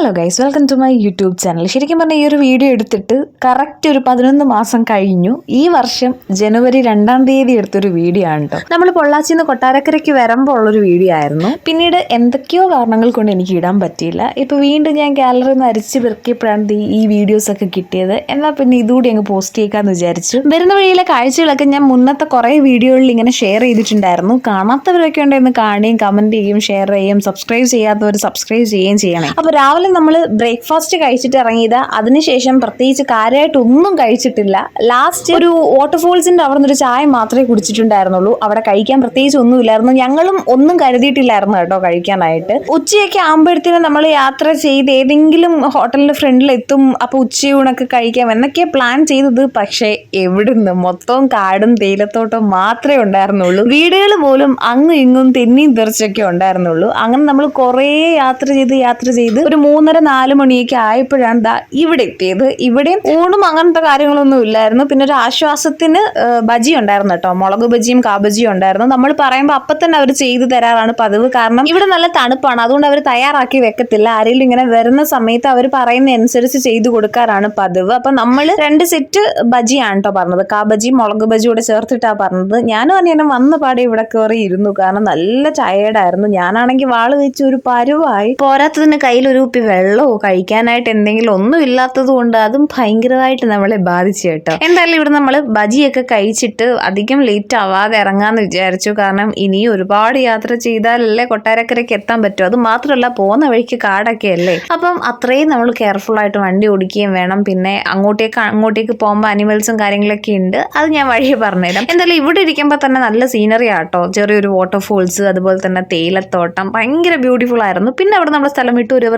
Hello guys welcome to my YouTube channel ശരിക്കും പറഞ്ഞാൽ ഈ ഒരു വീഡിയോ എടുത്തിട്ട് കറക്റ്റ് ഒരു പതിനൊന്ന് മാസം കഴിഞ്ഞു. ഈ വർഷം ജനുവരി രണ്ടാം തീയതി എടുത്തൊരു വീഡിയോ ആണ് കേട്ടോ നമ്മൾ പൊള്ളാച്ചിയിൽ നിന്ന് കൊട്ടാരക്കരയ്ക്ക് വരുമ്പോൾ ഉള്ളൊരു വീഡിയോ ആയിരുന്നു. പിന്നീട് എന്തൊക്കെയോ കാരണങ്ങൾ കൊണ്ട് എനിക്ക് ഇടാൻ പറ്റിയില്ല. ഇപ്പോൾ വീണ്ടും ഞാൻ ഗാലറി നിന്ന് അരിച്ച് പെറുക്കിയപ്പോഴാണ് ഈ വീഡിയോസ് ഒക്കെ കിട്ടിയത്. എന്നാൽ പിന്നെ ഇതുകൂടി അങ്ങ് പോസ്റ്റ് ചെയ്യിക്കാന്ന് വിചാരിച്ചു. വരുന്ന വഴിയിലെ കാഴ്ചകളൊക്കെ ഞാൻ മുന്നത്തെ കുറേ വീഡിയോകളിൽ ഇങ്ങനെ ഷെയർ ചെയ്തിട്ടുണ്ടായിരുന്നു. കാണാത്തവരൊക്കെ ഉണ്ടെന്ന് കാണുകയും കമന്റ് ചെയ്യും ഷെയർ ചെയ്യും സബ്സ്ക്രൈബ് ചെയ്യാത്തവർ സബ്സ്ക്രൈബ് ചെയ്യുകയും ചെയ്യണം. അപ്പോൾ രാവിലെ നമ്മൾ ബ്രേക്ക്ഫാസ്റ്റ് കഴിച്ചിട്ട് ഇറങ്ങിയത് അതിനുശേഷം പ്രത്യേകിച്ച് കാര്യമായിട്ട് ഒന്നും കഴിച്ചിട്ടില്ല. ലാസ്റ്റ് ഒരു വാട്ടർഫോൾസിന്റെ അവിടെ ഒരു ചായ മാത്രമേ കുടിച്ചിട്ടുണ്ടായിരുന്നുള്ളൂ. അവിടെ കഴിക്കാൻ പ്രത്യേകിച്ച് ഒന്നുമില്ലായിരുന്നു. ഞങ്ങളും ഒന്നും കരുതിയിട്ടില്ലായിരുന്നു കേട്ടോ കഴിക്കാനായിട്ട്. ഉച്ചയൊക്കെ ആകുമ്പോഴത്തേനും നമ്മൾ യാത്ര ചെയ്ത് ഏതെങ്കിലും ഹോട്ടലിന്റെ ഫ്രണ്ടിൽ എത്തും അപ്പൊ ഉച്ചയൂണൊക്കെ കഴിക്കാം എന്നൊക്കെ പ്ലാൻ ചെയ്തത്. പക്ഷേ എവിടുന്ന്? മൊത്തവും കാടും തേയിലത്തോട്ടം മാത്രമേ ഉണ്ടായിരുന്നുള്ളൂ. വീടുകൾ പോലും അങ്ങും ഇങ്ങും തെന്നിയും തെറിച്ചൊക്കെ ഉണ്ടായിരുന്നുള്ളൂ. അങ്ങനെ നമ്മൾ കുറേ യാത്ര ചെയ്ത് യാത്ര ചെയ്ത് ഒരു മൂന്നര നാല് മണിയൊക്കെ ആയപ്പോഴാണ് ദാ ഇവിടെ എത്തിയത്. ഇവിടെയും ഊണും അങ്ങനത്തെ കാര്യങ്ങളൊന്നും ഇല്ലായിരുന്നു. പിന്നെ ഒരു ആശ്വാസത്തിന് ബജി ഉണ്ടായിരുന്നു കേട്ടോ. മുളക് ബജിയും കാബജിയും ഉണ്ടായിരുന്നു. നമ്മൾ പറയുമ്പോൾ അപ്പം തന്നെ അവർ ചെയ്തു തരാറാണ് പതിവ്. കാരണം ഇവിടെ നല്ല തണുപ്പാണ്. അതുകൊണ്ട് അവർ തയ്യാറാക്കി വെക്കത്തില്ല. ആരെങ്കിലും ഇങ്ങനെ വരുന്ന സമയത്ത് അവർ പറയുന്ന അനുസരിച്ച് ചെയ്തു കൊടുക്കാറാണ് പതിവ്. അപ്പൊ നമ്മൾ രണ്ട് സെറ്റ് ബജിയാണ് കേട്ടോ പറഞ്ഞത്. കാബജി മുളക് ബജി കൂടെ ചേർത്തിട്ടാ പറഞ്ഞത്. ഞാനും അനിയനും വന്ന പാടെ ഇവിടെ കയറി ഇരുന്നു. കാരണം നല്ല ടയേർഡായിരുന്നു ഞാനാണെങ്കിൽ വാൾ വെച്ച് ഒരു പരുവായി. പോരാത്തതിന് കയ്യിൽ ഒരു കുപ്പി വെള്ളമോ കഴിക്കാനായിട്ട് എന്തെങ്കിലും ഒന്നും ഇല്ലാത്തത് കൊണ്ട് അതും ഭയങ്കരമായിട്ട് നമ്മളെ ബാധിച്ചു കേട്ടോ. എന്തായാലും ഇവിടെ നമ്മൾ ബജിയൊക്കെ കഴിച്ചിട്ട് അധികം ലേറ്റ് ആവാതെ ഇറങ്ങാന്ന് വിചാരിച്ചു. കാരണം ഇനിയും ഒരുപാട് യാത്ര ചെയ്താലല്ലേ കൊട്ടാരക്കരയ്ക്ക് എത്താൻ പറ്റും. അത് മാത്രമല്ല പോകുന്ന വഴിക്ക് കാടൊക്കെ അല്ലേ? അപ്പം അത്രയും നമ്മൾ കെയർഫുൾ ആയിട്ട് വണ്ടി ഓടിക്കുകയും വേണം. പിന്നെ അങ്ങോട്ടേക്ക് അങ്ങോട്ടേക്ക് പോകുമ്പോൾ അനിമൽസും കാര്യങ്ങളൊക്കെ ഉണ്ട്. അത് ഞാൻ വഴിയെ പറഞ്ഞുതരാം. എന്തായാലും ഇവിടെ ഇരിക്കുമ്പോൾ തന്നെ നല്ല സീനറി ആട്ടോ. ചെറിയൊരു വാട്ടർഫോൾസ് അതുപോലെ തന്നെ തേയിലത്തോട്ടം. ഭയങ്കര ബ്യൂട്ടിഫുൾ ആയിരുന്നു. പിന്നെ അവിടെ നമ്മുടെ സ്ഥലം വിട്ട്. ഒരു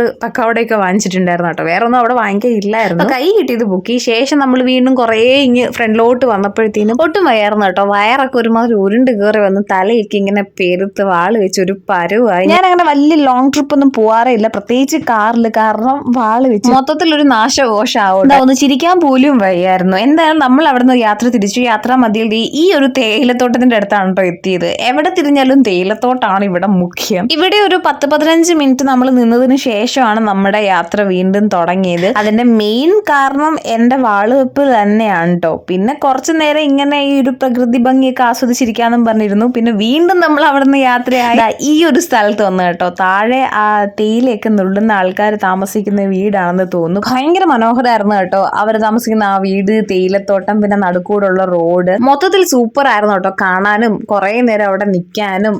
പക്കവടയൊക്കെ വാങ്ങിച്ചിട്ടുണ്ടായിരുന്നു കേട്ടോ. വേറെ ഒന്നും അവിടെ വാങ്ങിക്കില്ലായിരുന്നു കൈ കിട്ടിയത് ബുക്കി ശേഷം നമ്മൾ വീണ്ടും കുറേ ഇങ്ങ് ഫ്രണ്ടിലോട്ട് വന്നപ്പോഴത്തേനും ഒട്ടും വയറുന്നു കേട്ടോ. വയറൊക്കെ ഒരുമാതിരി ഉരുണ്ട് കയറി വന്ന് തലയൊക്കെ ഇങ്ങനെ പെരുത്ത് വാൾ വെച്ച് ഒരു പരുവായി. ഞാൻ അങ്ങനെ വലിയ ലോങ് ട്രിപ്പ് ഒന്നും പോവാറേ ഇല്ല. പ്രത്യേകിച്ച് കാറിൽ കാരണം വാൾ വെച്ച് മൊത്തത്തിൽ ഒരു നാശകോശാവും ഒന്ന് ചിരിക്കാൻ പോലും വയ്യായിരുന്നു. എന്തായാലും നമ്മൾ അവിടെ നിന്ന് യാത്ര തിരിച്ചു. യാത്രാ മതിയിൽ ഈ ഒരു തേയിലത്തോട്ടത്തിന്റെ അടുത്താണ് കേട്ടോ എത്തിയത്. എവിടെ തിരിഞ്ഞാലും തേയിലത്തോട്ടാണ് ഇവിടെ മുഖ്യം. ഇവിടെ ഒരു പത്ത് പതിനഞ്ച് മിനിറ്റ് നമ്മൾ നിന്നതിന് ശേഷമാണ് നമ്മുടെ യാത്ര വീണ്ടും തുടങ്ങിയത്. അതിന്റെ മെയിൻ കാരണം എന്റെ വാളുവെപ്പ് തന്നെയാണ് കേട്ടോ പിന്നെ കുറച്ചു നേരം ഇങ്ങനെ ഈ ഒരു പ്രകൃതി ഭംഗിയൊക്കെ ആസ്വദിച്ചിരിക്കാന്നും പറഞ്ഞിരുന്നു. പിന്നെ വീണ്ടും നമ്മൾ അവിടെ നിന്ന് യാത്രയായി ഈ ഒരു സ്ഥലത്ത് വന്നു കേട്ടോ. താഴെ ആ തേയിലയൊക്കെ നുള്ളുന്ന ആൾക്കാർ താമസിക്കുന്ന വീടാണെന്ന് തോന്നുന്നു. ഭയങ്കര മനോഹരമായിരുന്നു കേട്ടോ. അവർ താമസിക്കുന്ന ആ വീട് തേയിലത്തോട്ടം പിന്നെ നടുക്കൂടുള്ള റോഡ്. മൊത്തത്തിൽ സൂപ്പർ ആയിരുന്നു കേട്ടോ. കാണാനും കുറേ നേരം അവിടെ നിൽക്കാനും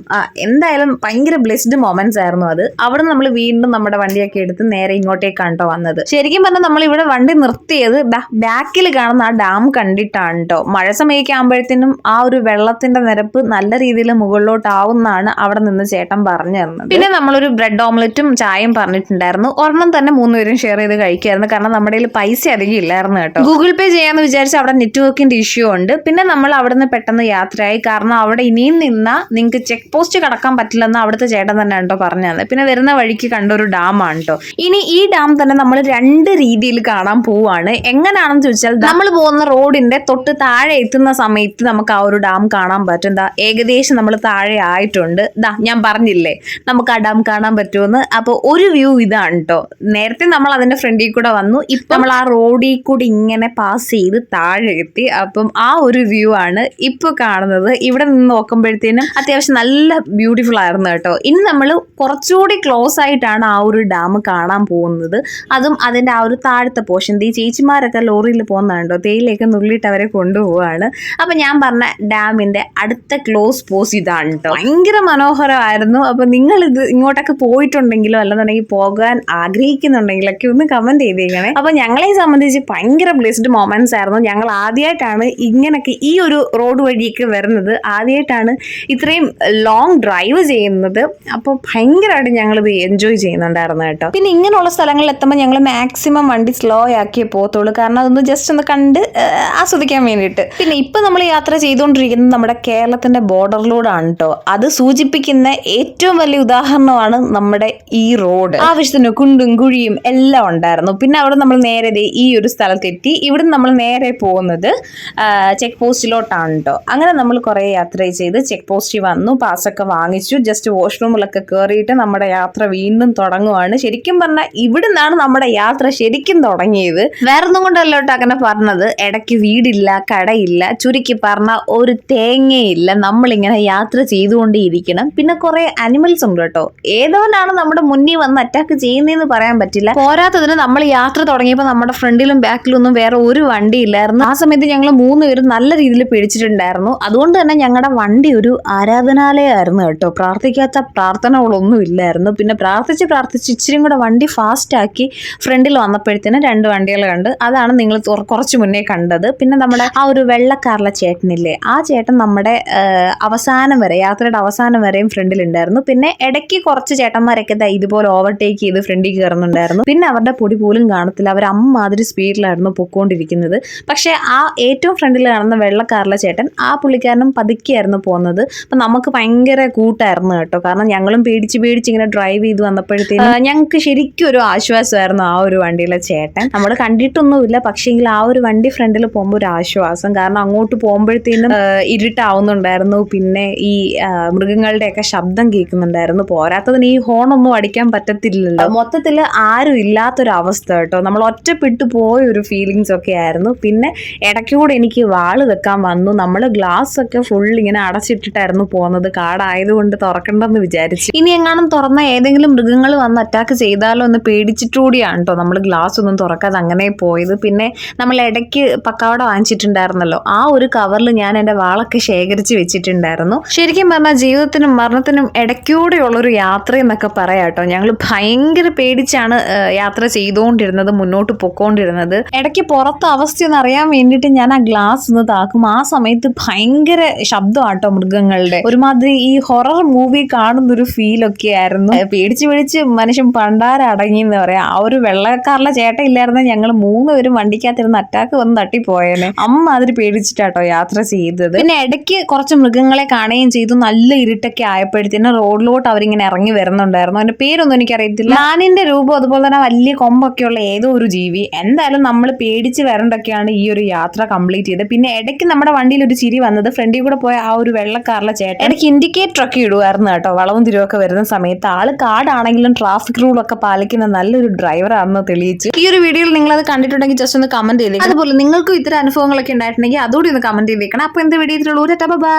എന്തായാലും ഭയങ്കര ബ്ലെസ്ഡ് മൊമെന്റ്സ് ആയിരുന്നു അത്. അവിടെ നമ്മൾ വീണ്ടും നമ്മുടെ വണ്ടിയൊക്കെ എടുത്ത് നേരെ ഇങ്ങോട്ടേക്കാണ് കേട്ടോ വന്നത്. ശരിക്കും പറഞ്ഞാൽ നമ്മൾ ഇവിടെ വണ്ടി നിർത്തിയത് ബാക്കിൽ കാണുന്ന ആ ഡാം കണ്ടിട്ടാണ് കേട്ടോ മഴ സമയമൊക്കെ ആകുമ്പോഴത്തേനും ആ ഒരു വെള്ളത്തിന്റെ നിരപ്പ് നല്ല രീതിയിൽ മുകളിലോട്ടാവുന്നാണ് അവിടെ നിന്ന് ചേട്ടൻ പറഞ്ഞു തന്നത്. പിന്നെ നമ്മളൊരു ബ്രെഡ് ഓംലെറ്റും ചായയും പറഞ്ഞിട്ടുണ്ടായിരുന്നു. ഒരെണ്ണം തന്നെ മൂന്നുപേരും ഷെയർ ചെയ്ത് കഴിക്കായിരുന്നു കാരണം നമ്മുടെ കയ്യിൽ പൈസ അധികം ഇല്ലായിരുന്നു കേട്ടോ. ഗൂഗിൾ പേ ചെയ്യാന്ന് വിചാരിച്ച് അവിടെ നെറ്റ്വർക്കിന്റെ ഇഷ്യൂ ഉണ്ട്. പിന്നെ നമ്മൾ അവിടെ നിന്ന് പെട്ടെന്ന് യാത്രയായി. കാരണം അവിടെ ഇനിയും നിന്ന നിങ്ങൾക്ക് ചെക്ക് പോസ്റ്റ് കടക്കാൻ പറ്റില്ലെന്ന് അവിടുത്തെ ചേട്ടൻ തന്നെ കേട്ടോ പറഞ്ഞു തന്നെ പിന്നെ വരുന്ന വഴിക്ക് കണ്ട ഒരു ഡാമാണ് കേട്ടോ. ഇനി ഈ ഡാം തന്നെ നമ്മൾ രണ്ട് രീതിയിൽ കാണാൻ പോവാണ്. എങ്ങനെയാണെന്ന് ചോദിച്ചാൽ നമ്മൾ പോകുന്ന റോഡിന്റെ തൊട്ട് താഴെ എത്തുന്ന സമയത്ത് നമുക്ക് ആ ഒരു ഡാം കാണാൻ പറ്റും. എന്താ ഏകദേശം നമ്മൾ താഴെ ആയിട്ടുണ്ട്. ദാ ഞാൻ പറഞ്ഞില്ലേ നമുക്ക് ആ ഡാം കാണാൻ പറ്റുമെന്ന്. അപ്പോൾ ഒരു വ്യൂ ഇതാണ് കേട്ടോ നേരത്തെ നമ്മൾ അതിന്റെ ഫ്രണ്ടിൽ കൂടെ വന്നു. ഇപ്പൊ നമ്മൾ ആ റോഡിൽ കൂടി ഇങ്ങനെ പാസ് ചെയ്ത് താഴെ എത്തി. അപ്പം ആ ഒരു വ്യൂ ആണ് ഇപ്പൊ കാണുന്നത്. ഇവിടെ നിന്ന് നോക്കുമ്പോഴത്തേനും അത്യാവശ്യം നല്ല ബ്യൂട്ടിഫുൾ ആയിരുന്നു കേട്ടോ. ഇനി നമ്മൾ കുറച്ചുകൂടി ക്ലോസ് ആയിട്ടാണ് ആ ഒരു ഡാം കാണാൻ പോകുന്നത്. അതും അതിന്റെ ആ ഒരു താഴത്തെ പോർഷൻ ഈ ചേച്ചിമാരൊക്കെ ലോറിയിൽ പോകുന്നുണ്ടോ തേയിലയൊക്കെ നുള്ളിയിട്ട് അവരെ കൊണ്ടുപോവാണ്. അപ്പം ഞാൻ പറഞ്ഞ ഡാമിന്റെ അടുത്ത ക്ലോസ് പോസ് ഇതാണ് കേട്ടോ ഭയങ്കര മനോഹരമായിരുന്നു. അപ്പം നിങ്ങളിത് ഇങ്ങോട്ടൊക്കെ പോയിട്ടുണ്ടെങ്കിലും അല്ലെന്നുണ്ടെങ്കിൽ പോകാൻ ആഗ്രഹിക്കുന്നുണ്ടെങ്കിലൊക്കെ ഒന്ന് കമന്റ് ചെയ്തേക്കണേ. അപ്പം ഞങ്ങളെ സംബന്ധിച്ച് ഭയങ്കര ബ്ലെസ്ഡ് മൊമെന്റ്സ് ആയിരുന്നു. ഞങ്ങൾ ആദ്യമായിട്ടാണ് ഇങ്ങനൊക്കെ ഈ ഒരു റോഡ് വഴിയൊക്കെ വരുന്നത്. ആദ്യമായിട്ടാണ് ഇത്രയും ലോങ് ഡ്രൈവ് ചെയ്യുന്നത്. അപ്പോൾ ഭയങ്കരമായിട്ട് ഞങ്ങളിത് എൻജോയ് ചെയ്യുന്നുണ്ടായിരുന്നു കേട്ടോ. പിന്നെ ഇങ്ങനെയുള്ള സ്ഥലങ്ങളിൽ എത്തുമ്പോൾ ഞങ്ങൾ മാക്സിമം വണ്ടി സ്ലോ ആക്കിയേ പോകത്തുള്ളൂ. കാരണം അതൊന്ന് ജസ്റ്റ് ഒന്ന് കണ്ട് ആസ്വദിക്കാൻ വേണ്ടിയിട്ട്. പിന്നെ ഇപ്പൊ നമ്മൾ യാത്ര ചെയ്തുകൊണ്ടിരിക്കുന്നത് നമ്മുടെ കേരളത്തിന്റെ ബോർഡറിലൂടെയാണ് കേട്ടോ അത് സൂചിപ്പിക്കുന്ന ഏറ്റവും വലിയ ഉദാഹരണമാണ് നമ്മുടെ ഈ റോഡ് ആവശ്യത്തിന് കുണ്ടും കുഴിയും എല്ലാം ഉണ്ടായിരുന്നു. പിന്നെ അവിടെ നമ്മൾ നേരെ ഈ ഒരു സ്ഥലത്തെത്തി. ഇവിടെ നമ്മൾ നേരെ പോകുന്നത് ചെക്ക് പോസ്റ്റിലോട്ടാണ് കേട്ടോ അങ്ങനെ നമ്മൾ കുറേ യാത്ര ചെയ്ത് ചെക്ക് പോസ്റ്റിൽ വന്നു പാസ്സൊക്കെ വാങ്ങിച്ചു. ജസ്റ്റ് വാഷ്റൂമിലൊക്കെ കയറിയിട്ട് നമ്മുടെ യാത്ര വീണ്ടും തുടങ്ങുവാണ്. ശരിക്കും ശരിക്കും പറഞ്ഞാൽ ഇവിടുന്നാണ് നമ്മുടെ യാത്ര ശരിക്കും തുടങ്ങിയത്. വേറെ ഒന്നും കൊണ്ടല്ലോ അങ്ങനെ പറഞ്ഞത്. ഇടയ്ക്ക് വീടില്ല കടയില്ല ചുരുക്കി പറഞ്ഞ ഒരു തേങ്ങയില്ല. നമ്മളിങ്ങനെ യാത്ര ചെയ്തുകൊണ്ടേയിരിക്കണം. പിന്നെ കുറെ അനിമൽസ് ഉണ്ട് കേട്ടോ. ഏതോനാണ് നമ്മുടെ മുന്നിൽ വന്ന് അറ്റാക്ക് ചെയ്യുന്നതെന്ന് പറയാൻ പറ്റില്ല. പോരാത്തതിന് നമ്മൾ യാത്ര തുടങ്ങിയപ്പോൾ നമ്മുടെ ഫ്രണ്ടിലും ബാക്കിലും ഒന്നും വേറെ ഒരു വണ്ടി ഇല്ലായിരുന്നു ആ സമയത്ത് ഞങ്ങൾ മൂന്ന് പേരും നല്ല രീതിയിൽ പിടിച്ചിട്ടുണ്ടായിരുന്നു. അതുകൊണ്ട് തന്നെ ഞങ്ങളുടെ വണ്ടി ഒരു ആരാധനാലയമായിരുന്നു കേട്ടോ. പ്രാർത്ഥിക്കാത്ത പ്രാർത്ഥനകളൊന്നും ഇല്ലായിരുന്നു. പിന്നെ പ്രാർത്ഥിച്ച് പ്രാർത്ഥിച്ച് ഇച്ചിരി കൂടെ വണ്ടി ഫാസ്റ്റാക്കി ഫ്രണ്ടിൽ വന്നപ്പോഴത്തേന് രണ്ട് വണ്ടികൾ കണ്ട് അതാണ് നിങ്ങൾ കുറച്ച് മുന്നേ കണ്ടത്. പിന്നെ നമ്മുടെ ആ ഒരു വെള്ളക്കാറിലെ ചേട്ടനില്ലേ ആ ചേട്ടൻ നമ്മുടെ അവസാനം വരെ യാത്രയുടെ അവസാനം വരെയും ഫ്രണ്ടിൽ ഉണ്ടായിരുന്നു. പിന്നെ ഇടയ്ക്ക് കുറച്ച് ചേട്ടന്മാരൊക്കെ ഇതുപോലെ ഓവർടേക്ക് ചെയ്ത് ഫ്രണ്ടിൽ കയറുന്നുണ്ടായിരുന്നു. പിന്നെ അവരുടെ പൊടി പോലും കാണത്തില്ല. അവർ അമ്മാതിരി സ്പീഡിലായിരുന്നു പൊക്കോണ്ടിരിക്കുന്നത്. പക്ഷേ ആ ഏറ്റവും ഫ്രണ്ടിൽ കാണുന്ന വെള്ളക്കാറിലെ ചേട്ടൻ ആ പുള്ളിക്കാരനും പതുക്കെയായിരുന്നു പോകുന്നത് അപ്പം നമുക്ക് ഭയങ്കര കൂട്ടായിരുന്നു കേട്ടോ. കാരണം ഞങ്ങളും പേടിച്ച് പേടിച്ച് ഇങ്ങനെ ഡ്രൈവ് ചെയ്ത് വന്നപ്പോഴത്തേക്കും ഞങ്ങൾക്ക് ശരിക്കും ഒരു ആശ്വാസമായിരുന്നു ആ ഒരു വണ്ടിയിലെ ചേട്ടൻ. നമ്മൾ കണ്ടിട്ടൊന്നുമില്ല പക്ഷേങ്കിൽ ആ ഒരു വണ്ടി ഫ്രണ്ടിൽ പോകുമ്പോൾ ഒരു ആശ്വാസം. കാരണം അങ്ങോട്ട് പോകുമ്പോഴത്തേനും ഇരുട്ടാവുന്നുണ്ടായിരുന്നു. പിന്നെ ഈ മൃഗങ്ങളുടെയൊക്കെ ശബ്ദം കേൾക്കുന്നുണ്ടായിരുന്നു. പോരാത്തതിന് ഈ ഹോൺ ഒന്നും അടിക്കാൻ പറ്റത്തില്ലല്ലോ. മൊത്തത്തിൽ ആരും ഇല്ലാത്തൊരവസ്ഥ കേട്ടോ. നമ്മൾ ഒറ്റപ്പെട്ടു പോയ ഒരു ഫീലിങ്സ് ഒക്കെ ആയിരുന്നു. പിന്നെ ഇടയ്ക്കൂടെ എനിക്ക് വാൾ വെക്കാൻ വന്നു. നമ്മൾ ഗ്ലാസ് ഒക്കെ ഫുൾ ഇങ്ങനെ അടച്ചിട്ടിട്ടായിരുന്നു പോകുന്നത്. കാടായതുകൊണ്ട് തുറക്കണ്ടെന്ന് വിചാരിച്ചു. ഇനി എങ്ങാനും തുറന്ന ഏതെങ്കിലും മൃഗങ്ങൾ വന്ന് അറ്റാക്ക് ചെയ്താലോ എന്ന് പേടിച്ചിട്ടുകൂടിയാണ് കേട്ടോ നമ്മൾ ഗ്ലാസ് ഒന്നും തുറക്കാതെ അങ്ങനെ പോയത്. പിന്നെ നമ്മൾ ഇടയ്ക്ക് പക്കാവട വാങ്ങിച്ചിട്ടുണ്ടായിരുന്നല്ലോ. ആ ഒരു കവറിൽ ഞാൻ എന്റെ വാളൊക്കെ ശേഖരിച്ച് വെച്ചിട്ടുണ്ടായിരുന്നു. ശരിക്കും പറഞ്ഞാൽ ജീവിതത്തിനും മരണത്തിനും ഇടയ്ക്കൂടെയുള്ളൊരു യാത്ര എന്നൊക്കെ പറയാം കേട്ടോ ഞങ്ങൾ ഭയങ്കര പേടിച്ചാണ് യാത്ര ചെയ്തുകൊണ്ടിരുന്നത് മുന്നോട്ട് പൊക്കോണ്ടിരുന്നത്. ഇടയ്ക്ക് പുറത്തെ അവസ്ഥയൊന്ന് അറിയാൻ വേണ്ടിയിട്ട് ഞാൻ ആ ഗ്ലാസ് ഒന്ന് താക്കും. ആ സമയത്ത് ഭയങ്കര ശബ്ദമാട്ടോ മൃഗങ്ങളുടെ. ഒരുമാതിരി ഈ ഹൊറർ മൂവി കാണുന്ന ഒരു ഫീലൊക്കെ ആയിരുന്നു. പേടിച്ച് പേടിച്ച് മനുഷ്യൻ പണ്ടാരടങ്ങി എന്ന് പറയാം. ആ ഒരു വെള്ളക്കാരിലെ ചേട്ട ഇല്ലായിരുന്ന ഞങ്ങൾ മൂന്ന് പേരും വണ്ടിക്കകത്തിരുന്ന് അറ്റാക്ക് വന്ന് തട്ടിപ്പോയേനെ. അമ്മ അതിന് പേടിച്ചിട്ടാട്ടോ യാത്ര ചെയ്തത്. പിന്നെ ഇടയ്ക്ക് കുറച്ച് മൃഗങ്ങളെ കാണുകയും ചെയ്തു. നല്ല ഇരുട്ടൊക്കെ ആയപ്പോഴത്തേനും റോഡിലോട്ട് അവരിങ്ങനെ ഇറങ്ങി വരുന്നുണ്ടായിരുന്നു. അതിന്റെ പേരൊന്നും എനിക്കറിയത്തില്ല. ഞാനിന്റെ രൂപം അതുപോലെ തന്നെ വലിയ കൊമ്പൊക്കെയുള്ള ഏതോ ഒരു ജീവി. എന്തായാലും നമ്മൾ പേടിച്ച് വരണ്ടൊക്കെയാണ് ഈ ഒരു യാത്ര കംപ്ലീറ്റ് ചെയ്തത്. പിന്നെ ഇടയ്ക്ക് നമ്മുടെ വണ്ടിയിൽ ഒരു ചിരി വന്നത് ഫ്രണ്ടിൽ കൂടെ പോയ ആ ഒരു വെള്ളക്കാരിലെ ചേട്ടൻ. ഇടയ്ക്ക് ഇൻഡിക്കേറ്റർ ഒക്കെ ഇടുമായിരുന്നു കേട്ടോ. വളവും തിരിവൊക്കെ വരുന്ന സമയത്ത് ആൾ കാടാണെങ്കിലും ട്രാഫിക് റൂളൊക്കെ പാലിക്കുന്ന നല്ലൊരു ഡ്രൈവർ ആണെന്ന് തെളിയിച്ചു. ഈ ഒരു വീഡിയോയിൽ നിങ്ങൾ അത് കണ്ടിട്ടുണ്ടെങ്കിൽ ജസ്റ്റ് ഒന്ന് കമന്റ് ചെയ്തേക്കും. അതുപോലെ നിങ്ങൾക്കും ഇത്തരം അനുഭവങ്ങളൊക്കെ ഉണ്ടായിട്ടുണ്ടെങ്കിൽ അതുകൂടി ഒന്ന് കമന്റ് ചെയ്തേക്കണം. അപ്പൊ എന്ത് വീഡിയോ ബൈ